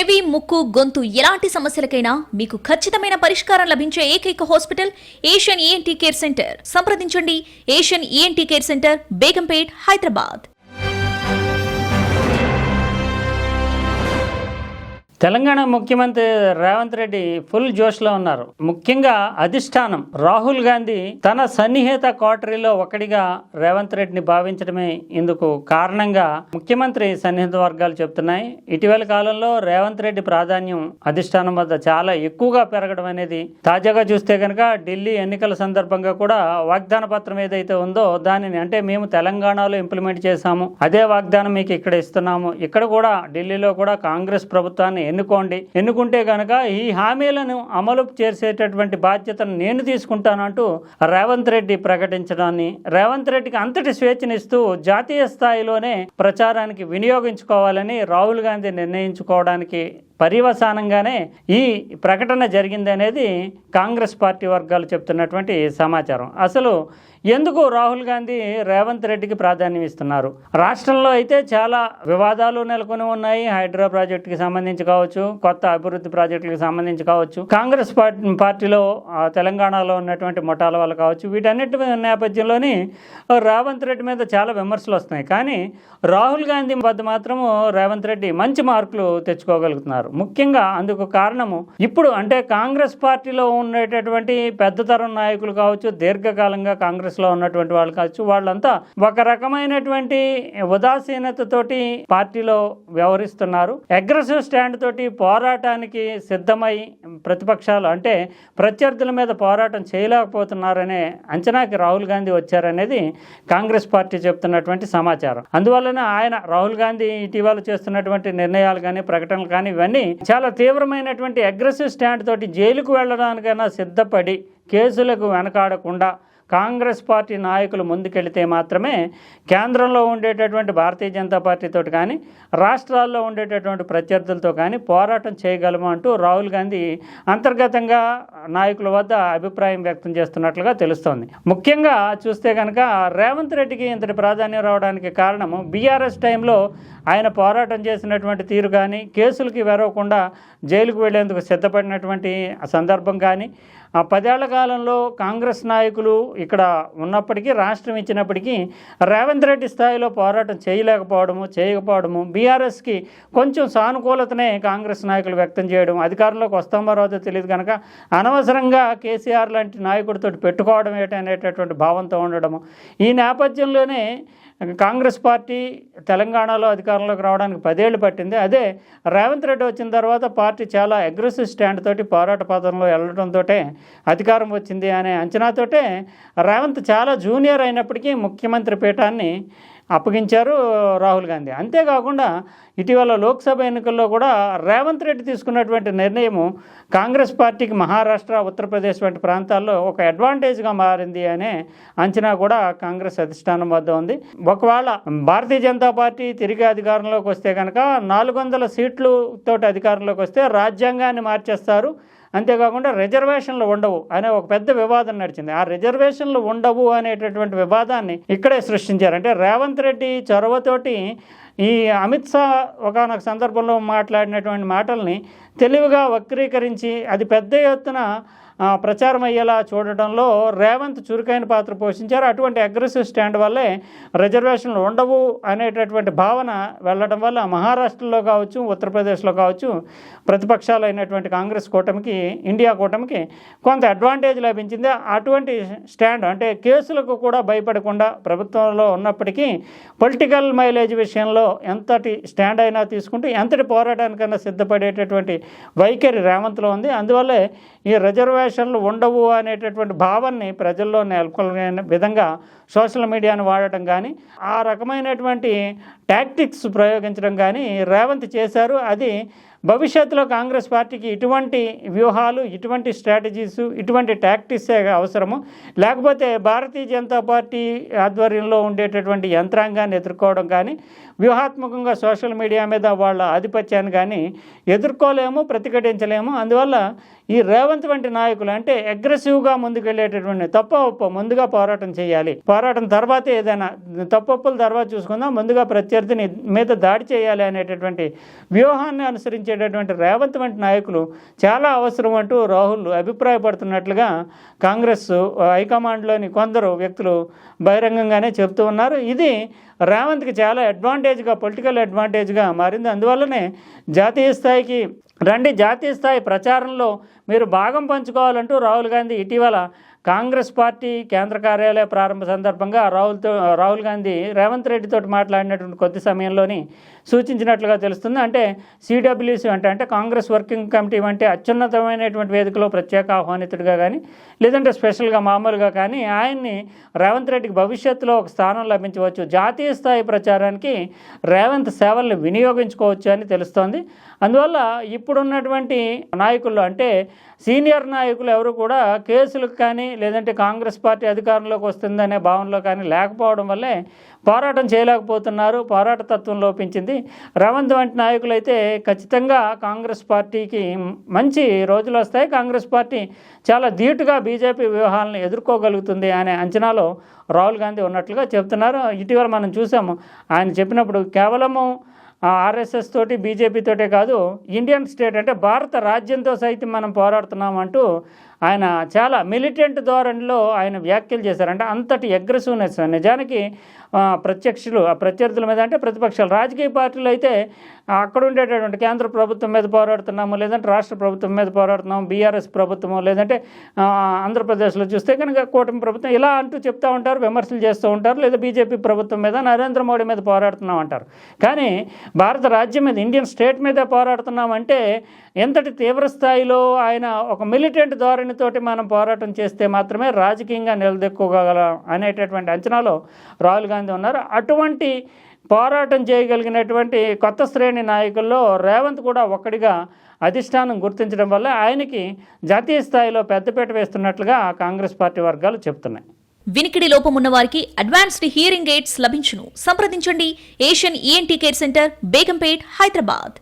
చెవి ముక్కు గొంతు ఎలాంటి సమస్యలకైనా మీకు ఖచ్చితమైన పరిష్కారం లభించే ఏకైక hospital Asian ENT care centre సంప్రదించండి. Asian ENT care centre Begumpet Hyderabad. Telangana ముఖ్యమంత్రి రేవంత్ రెడ్డి ఫుల్ జోష్లో ఉన్నారు. ముఖ్యంగా అధిష్టానం రాహుల్ గాంధీ తన సన్నిహిత కోటరీలో ఒకటిగా రేవంత్ రెడ్డిని భావించడమే ఇందుకు కారణంగా ముఖ్యమంత్రి సన్నిహిత వర్గాలు చెప్తున్నాయి ఇటీవల కాలంలో రేవంత్ రెడ్డి ప్రాధాన్యం అధిష్టానం వద్ద చాలా ఎక్కువగా పెరగడం అనేది తాజాగా చూస్తే కనుక ఢిల్లీ ఎన్నికల సందర్భంగా కూడా వాగ్దాన పత్రం ఏదైతే ఉందో దానిని అంటే మేము తెలంగాణలో ఇంప్లిమెంట్ చేశాము. అదే వాగ్దానం మీకు ఇక్కడ ఇస్తున్నాము. ఇక్కడ కూడా ఢిల్లీలో కూడా కాంగ్రెస్ ప్రభుత్వాన్ని ఎన్నుకోండి. ఎన్నుకుంటే కనుక ఈ హామీలను అమలు చేసేటటువంటి బాధ్యతను నేను తీసుకుంటానంటూ రేవంత్ రెడ్డి ప్రకటించడాన్ని రేవంత్ రెడ్డికి అంతటి స్వేచ్ఛనిస్తూ జాతీయ స్థాయిలోనే ప్రచారానికి వినియోగించుకోవాలని రాహుల్ గాంధీ నిర్ణయించుకోవడానికి పర్యవసానంగానే ఈ ప్రకటన జరిగిందనేది కాంగ్రెస్ పార్టీ వర్గాలు చెప్తున్నటువంటి సమాచారం. అసలు ఎందుకు రాహుల్ గాంధీ రేవంత్ రెడ్డికి ప్రాధాన్యం ఇస్తున్నారు? రాష్ట్రంలో అయితే చాలా వివాదాలు నెలకొని ఉన్నాయి. హైడ్రా ప్రాజెక్టుకి సంబంధించి కావచ్చు కొత్త అభివృద్ధి ప్రాజెక్టులకు సంబంధించి కావచ్చు కాంగ్రెస్ పార్టీలో తెలంగాణలో ఉన్నటువంటి ముఠాల వల్ల కావచ్చు వీటన్నిటి నేపథ్యంలోని రేవంత్ రెడ్డి మీద చాలా విమర్శలు వస్తున్నాయి. కానీ రాహుల్ గాంధీ వద్ద మాత్రము రేవంత్ రెడ్డి మంచి మార్కులు తెచ్చుకోగలుగుతున్నారు. ముఖ్యంగా అందుకు కారణము ఇప్పుడు అంటే కాంగ్రెస్ పార్టీలో ఉండేటటువంటి పెద్ద తరం నాయకులు కావచ్చు దీర్ఘకాలంగా కాంగ్రెస్లో ఉన్నటువంటి వాళ్ళు కావచ్చు వాళ్ళంతా ఒక రకమైనటువంటి ఉదాసీనతతోటి పార్టీలో వ్యవహరిస్తున్నారు. అగ్రెసివ్ స్టాండ్ తోటి పోరాటానికి సిద్ధమై ప్రతిపక్షాలు అంటే ప్రత్యర్థుల మీద పోరాటం చేయలేకపోతున్నారనే అంచనాకి రాహుల్ గాంధీ వచ్చారనేది కాంగ్రెస్ పార్టీ చెప్తున్నటువంటి సమాచారం. అందువలన ఆయన రాహుల్ గాంధీ ఇటీవల చేస్తున్నటువంటి నిర్ణయాలు కానీ ప్రకటనలు కానీ ఇవన్నీ చాలా తీవ్రమైనటువంటి అగ్రెసివ్ స్టాండ్ తోటి జైలుకు వెళ్ళడానికైనా సిద్ధపడి కేసులకు వెనకాడకుండా కాంగ్రెస్ పార్టీ నాయకులు ముందుకెళితే మాత్రమే కేంద్రంలో ఉండేటటువంటి భారతీయ జనతా పార్టీతో కానీ రాష్ట్రాల్లో ఉండేటటువంటి ప్రత్యర్థులతో కానీ పోరాటం చేయగలము అంటూ రాహుల్ గాంధీ అంతర్గతంగా నాయకుల వద్ద అభిప్రాయం వ్యక్తం చేస్తున్నట్లుగా తెలుస్తోంది. ముఖ్యంగా చూస్తే కనుక రేవంత్ రెడ్డికి ఇంతటి ప్రాధాన్యం రావడానికి కారణము బీఆర్ఎస్ టైంలో ఆయన పోరాటం చేసినటువంటి తీరు కానీ కేసులకి వెరవకుండా జైలుకు వెళ్ళేందుకు సిద్ధపడినటువంటి సందర్భం కానీ ఆ పదేళ్ళ కాలంలో కాంగ్రెస్ నాయకులు ఇక్కడ ఉన్నప్పటికీ రాష్ట్రం ఇచ్చినప్పటికీ రేవంత్ రెడ్డి స్థాయిలో పోరాటం చేయలేకపోవడము చేయకపోవడము బీఆర్ఎస్కి కొంచెం సానుకూలతనే కాంగ్రెస్ నాయకులు వ్యక్తం చేయడం అధికారంలోకి వస్తామో రాదో తెలియదు కనుక అనవసరంగా కేసీఆర్ లాంటి నాయకుడితో పెట్టుకోవడం ఏంటనేటటువంటి భావంతో ఉండడము. ఈ నేపథ్యంలోనే కాంగ్రెస్ పార్టీ తెలంగాణలో అధికారంలోకి రావడానికి పదేళ్ళు పట్టింది. అదే రేవంత్ రెడ్డి వచ్చిన తర్వాత పార్టీ చాలా అగ్రెసివ్ స్టాండ్ తోటి పోరాట పదంలో వెళ్ళడంతో అధికారం వచ్చింది అనే అంచనాతోటే రేవంత్ చాలా జూనియర్ అయినప్పటికీ ముఖ్యమంత్రి పీఠాన్ని అప్పగించారు రాహుల్ గాంధీ. అంతేకాకుండా ఇటీవల లోక్సభ ఎన్నికల్లో కూడా రేవంత్ రెడ్డి తీసుకున్నటువంటి నిర్ణయము కాంగ్రెస్ పార్టీకి మహారాష్ట్ర ఉత్తరప్రదేశ్ వంటి ప్రాంతాల్లో ఒక అడ్వాంటేజ్గా మారింది అనే అంచనా కూడా కాంగ్రెస్ అధిష్టానం వద్ద ఉంది. ఒకవేళ భారతీయ జనతా పార్టీ తిరిగి అధికారంలోకి వస్తే కనుక నాలుగు వందల సీట్లు తోటి అధికారంలోకి వస్తే రాజ్యాంగాన్ని మార్చేస్తారు. అంతేకాకుండా రిజర్వేషన్లు ఉండవు అనే ఒక పెద్ద వివాదం నడిచింది. ఆ రిజర్వేషన్లు ఉండవు అనేటటువంటి వివాదాన్ని ఇక్కడే సృష్టించారు. అంటే రేవంత్ రెడ్డి చొరవతోటి ఈ అమిత్ షా ఒకనొక సందర్భంలో మాట్లాడినటువంటి మాటల్ని తెలివిగా వక్రీకరించి అది పెద్ద ఎత్తున ప్రచారం అయ్యేలా చూడటంలో రేవంత్ చురుకైన పాత్ర పోషించారు. అటువంటి అగ్రెసివ్ స్టాండ్ వల్లే రిజర్వేషన్లు ఉండవు అనేటటువంటి భావన వెళ్ళడం వల్ల మహారాష్ట్రలో కావచ్చు ఉత్తరప్రదేశ్లో కావచ్చు ప్రతిపక్షాలు అయినటువంటి కాంగ్రెస్ కూటమికి ఇండియా కూటమికి కొంత అడ్వాంటేజ్ లభించింది. అటువంటి స్టాండ్ అంటే కేసులకు కూడా భయపడకుండా ప్రభుత్వంలో ఉన్నప్పటికీ పొలిటికల్ మైలేజ్ విషయంలో ఎంతటి స్టాండ్ అయినా తీసుకుంటూ ఎంతటి పోరాటానికైనా సిద్ధపడేటటువంటి వైఖరి రేవంత్లో ఉంది. అందువల్లే ఈ రిజర్వేషన్ రిజర్వేషన్లు ఉండవు అనేటటువంటి భావాన్ని ప్రజల్లో నెలకొల్పే విధంగా సోషల్ మీడియాను వాడటం కానీ ఆ రకమైనటువంటి టాక్టిక్స్ ప్రయోగించడం కానీ రేవంత్ చేశారు. అది భవిష్యత్తులో కాంగ్రెస్ పార్టీకి ఇటువంటి వ్యూహాలు ఇటువంటి స్ట్రాటజీస్ ఇటువంటి టాక్టిక్సే అవసరము? లేకపోతే భారతీయ జనతా పార్టీ ఆధ్వర్యంలో ఉండేటటువంటి యంత్రాంగాన్ని ఎదుర్కోవడం కానీ వ్యూహాత్మకంగా సోషల్ మీడియా మీద వాళ్ళ ఆధిపత్యాన్ని కానీ ఎదుర్కోలేము ప్రతిఘటించలేము. అందువల్ల ఈ రేవంత్ వంటి నాయకులు అంటే అగ్రెసివ్గా ముందుకెళ్ళేటటువంటి తప్ప ఒప్ప ముందుగా పోరాటం చేయాలి. పోరాటం తర్వాత ఏదైనా తప్పొప్పుల తర్వాత చూసుకుందాం ముందుగా ప్రత్యర్థిని మీద దాడి చేయాలి అనేటటువంటి వ్యూహాన్ని అనుసరించి పాలించేటటువంటి రేవంత్ వంటి నాయకులు చాలా అవసరం అంటూ రాహుల్ అభిప్రాయపడుతున్నట్లుగా కాంగ్రెస్ హైకమాండ్లోని కొందరు వ్యక్తులు బహిరంగంగానే చెబుతూ ఉన్నారు. ఇది రేవంత్కి చాలా అడ్వాంటేజ్గా పొలిటికల్ అడ్వాంటేజ్గా మారింది. అందువల్లనే జాతీయ స్థాయికి రండి. జాతీయ స్థాయి ప్రచారంలో మీరు భాగం పంచుకోవాలంటూ రాహుల్ గాంధీ ఇటీవల కాంగ్రెస్ పార్టీ కేంద్ర కార్యాలయ ప్రారంభ సందర్భంగా రాహుల్తో రాహుల్ గాంధీ రేవంత్ రెడ్డితో మాట్లాడినటువంటి కొద్ది సమయంలోని సూచించినట్లుగా తెలుస్తుంది. అంటే సిడబ్ల్యూసి అంటే అంటే కాంగ్రెస్ వర్కింగ్ కమిటీ వంటి అత్యున్నతమైనటువంటి వేదికలో ప్రత్యేక ఆహ్వానితుడిగా కానీ లేదంటే స్పెషల్గా మామూలుగా కానీ ఆయన్ని రేవంత్ రెడ్డికి భవిష్యత్తులో ఒక స్థానం లభించవచ్చు. జాతీయ స్థాయి ప్రచారానికి రేవంత్ సేవలను వినియోగించుకోవచ్చు అని తెలుస్తోంది. అందువల్ల ఇప్పుడున్నటువంటి నాయకులు అంటే సీనియర్ నాయకులు ఎవరు కూడా కేసులకు కానీ లేదంటే కాంగ్రెస్ పార్టీ అధికారంలోకి వస్తుందనే భావనలో కానీ లేకపోవడం వల్లే పోరాటం చేయలేకపోతున్నారు పోరాట తత్వం లోపించింది. రేవంత్ వంటి నాయకులు అయితే ఖచ్చితంగా కాంగ్రెస్ పార్టీకి మంచి రోజులు వస్తాయి. కాంగ్రెస్ పార్టీ చాలా ధీటుగా బీజేపీ వ్యూహాలను ఎదుర్కోగలుగుతుంది అనే అంచనాలో రాహుల్ గాంధీ ఉన్నట్లుగా చెప్తున్నారు ఇటీవల మనం చూసాము ఆయన చెప్పినప్పుడు కేవలము ఆర్ఎస్ఎస్ తోటి బీజేపీ తోటే కాదు ఇండియన్ స్టేట్ అంటే భారత రాజ్యంతో సైతం మనం పోరాడుతున్నాం అంటూ ఆయన చాలా మిలిటెంట్ ధోరణిలో ఆయన వ్యాఖ్యలు చేశారు. అంటే అంతటి అగ్రెసివ్నెస్ నిజానికి ప్రత్యక్షులు ఆ ప్రత్యర్థుల మీద అంటే ప్రతిపక్షాలు. రాజకీయ పార్టీలు అయితే అక్కడ ఉండేటటువంటి కేంద్ర ప్రభుత్వం మీద పోరాడుతున్నాము లేదంటే రాష్ట్ర ప్రభుత్వం మీద పోరాడుతున్నాము బీఆర్ఎస్ ప్రభుత్వము లేదంటే ఆంధ్రప్రదేశ్లో చూస్తే కనుక కూటమి ప్రభుత్వం ఇలా అంటూ చెప్తూ ఉంటారు విమర్శలు చేస్తూ ఉంటారు లేదా బీజేపీ ప్రభుత్వం మీద నరేంద్ర మోడీ మీద పోరాడుతున్నాం అంటారు. కానీ భారత రాజ్యం మీద ఇండియన్ స్టేట్ మీద పోరాడుతున్నాం అంటే ఎంతటి తీవ్ర స్థాయిలో ఆయన ఒక మిలిటెంట్ ధోరణి ధోరణితోటి మనం పోరాటం చేస్తే మాత్రమే రాజకీయంగా నిలదొక్కుకోగలం అనేటటువంటి అంచనాలో రాహుల్ గాంధీ ఉన్నారు. అటువంటి పోరాటం చేయగలిగినటువంటి కొత్త శ్రేణి నాయకుల్లో రేవంత్ కూడా ఒక్కడిగా అధిష్టానం గుర్తించడం వల్ల ఆయనకి జాతీయ స్థాయిలో పెద్దపీట వేస్తున్నట్లుగా కాంగ్రెస్ పార్టీ వర్గాలు చెబుతున్నాయి. వినికిడి లోపం ఉన్న వారికి అడ్వాన్స్డ్ హియరింగ్ ఎయిడ్స్ లభించును. సంప్రదించండి. Asian ENT care centre Begumpet Hyderabad.